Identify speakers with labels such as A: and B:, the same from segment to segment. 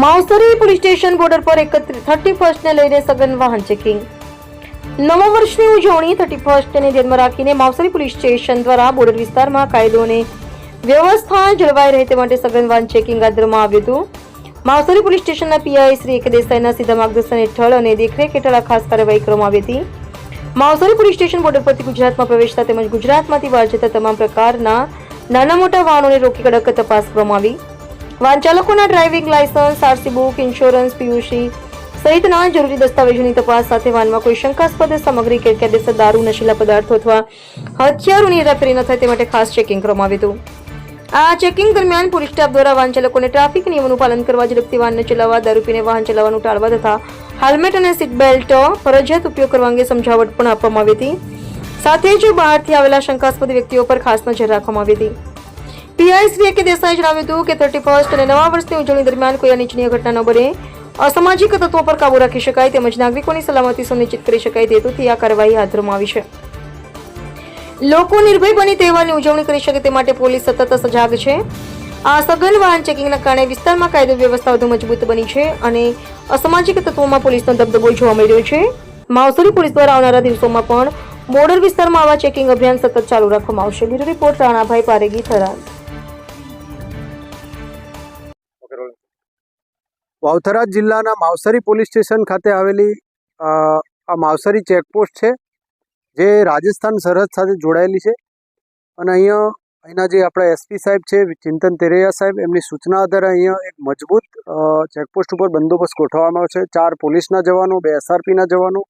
A: Mavsari police station border પર thirty ફર્સ્ટને લઈને સઘન વાહન ચેકિંગ. નવા વર્ષની ઉજવણી, થર્ટી ફર્સ્ટને ધ્યાનમાં રાખીને માવસરી પોલીસ સ્ટેશન દ્વારા બોર્ડર વિસ્તારમાં કાયદો અને વ્યવસ્થા જળવાઈ રહે તે માટે સઘન વાહન ચેકિંગ હાથ આવ્યું હતું. માવસરી પોલીસ સ્ટેશનના પીઆઈ શ્રી એક દેસાઈના સીધા માર્ગદર્શન હેઠળ અને દેખરેખ હેઠળ આ ખાસ કાર્યવાહી કરવામાં આવી હતી. માવસરી પોલીસ સ્ટેશન બોર્ડર પરથી ગુજરાતમાં પ્રવેશતા તેમજ ગુજરાતમાંથી બહાર જતા તમામ પ્રકારના નાના મોટા વાહનોને રોકી કડક તપાસ કરવામાં આવી. વાહન ચાલકોના driving licence RC book, insurance, PUC સહિતના જરૂરી દસ્તાવેજોની તપાસ સાથે વાનમાં કોઈ શંકાસ્પદ સામગ્રી કે કાયદેસર દારૂ, નશીલા પદાર્થો અથવા હથિયારોની હેરાફેરી ન થાય તે માટે ખાસ ચેકિંગ કરવામાં આવ્યું હતું. આ ચેકિંગ દરમિયાન પોલીસ સ્ટાફ દ્વારા વાહન ચાલકોને ટ્રાફિક નિયમોનું પાલન કરવા ઝડપથી વાહન ચલાવવા, દારૂ પીને વાહન ચલાવવાનું ટાળવા તથા હેલ્મેટ અને સીટ બેલ્ટ ફરજિયાત ઉપયોગ કરવા અંગે સમજાવટ પણ આપવામાં આવી હતી. સાથે જ બહારથી આવેલા શંકાસ્પદ વ્યક્તિઓ પર ખાસ નજર રાખવામાં આવી હતી. પીઆઈ શ્રી જણાવ્યું હતું કે થર્ટી ફર્સ્ટ અને નવા વર્ષની ઉજવણી દરમિયાન કોઈ અનિચ્છનીય ઘટના ન બને. અસામાજિક તત્વો પર કાબુ રાખી શકાય તેમજ નાગરિકોની સલામતી સુનિશ્ચિત કરી શકાય તે હેતુથી આ કાર્યવાહી હાથ ધરવામાં આવી છે. લોકો નિર્ભય બની તહેવારની ઉજવણી કરી શકે તે માટે પોલીસ સતત સજાગ છે. આ સઘન વાહન ચેકિંગના કારણે વિસ્તારમાં કાયદો વ્યવસ્થા વધુ મજબૂત બની છે અને અસામાજિક તત્વોમાં પોલીસનો દબદબો જોવા મળી રહ્યો છે. માવસરી પોલીસ દ્વારા આવનારા દિવસોમાં પણ બોર્ડર વિસ્તારમાં આવા ચેકિંગ અભિયાન સતત ચાલુ રાખવામાં આવશે. Bureau report Ranabhai Paregi Tharad.
B: વાવથરા જિલ્લાના માવસરી પોલીસ સ્ટેશન ખાતે આવેલી આ માવસરી ચેકપોસ્ટ છે, જે રાજસ્થાન સરહદ સાથે જોડાયેલી છે. અને અહીંયા, અહીંના જે આપણા એસપી સાહેબ છે, ચિંતન તેરૈયા સાહેબ, એમની સૂચના આધારે અહીંયા એક મજબૂત ચેકપોસ્ટ ઉપર બંદોબસ્ત ગોઠવવામાં આવ્યો છે. ચાર પોલીસના જવાનો, બે એસઆરપીના જવાનો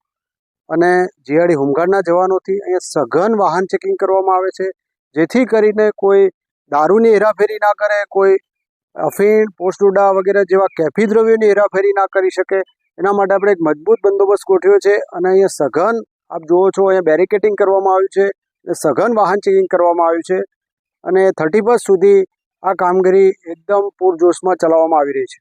B: અને જીઆરડી હોમગાર્ડના જવાનોથી અહીંયા સઘન વાહન ચેકિંગ કરવામાં આવે છે. જેથી કરીને કોઈ દારૂની હેરાફેરી ના કરે, કોઈ અફીણ પોસ્ટુડા વગેરે જેવા કેફી દ્રવ્યોની હેરાફેરી ના કરી શકે. એના માટે આપણે એક મજબૂત બંદોબસ્ત ગોઠવ્યો છે અને અહીંયા સઘન, આપ જુઓ છો, અહીંયા બેરિકેટિંગ કરવામાં આવ્યું છે અને સઘન વાહન ચેકિંગ કરવામાં આવ્યું છે અને થર્ટી સુધી આ કામગીરી એકદમ પૂરજોશમાં ચલાવવામાં આવી રહી છે.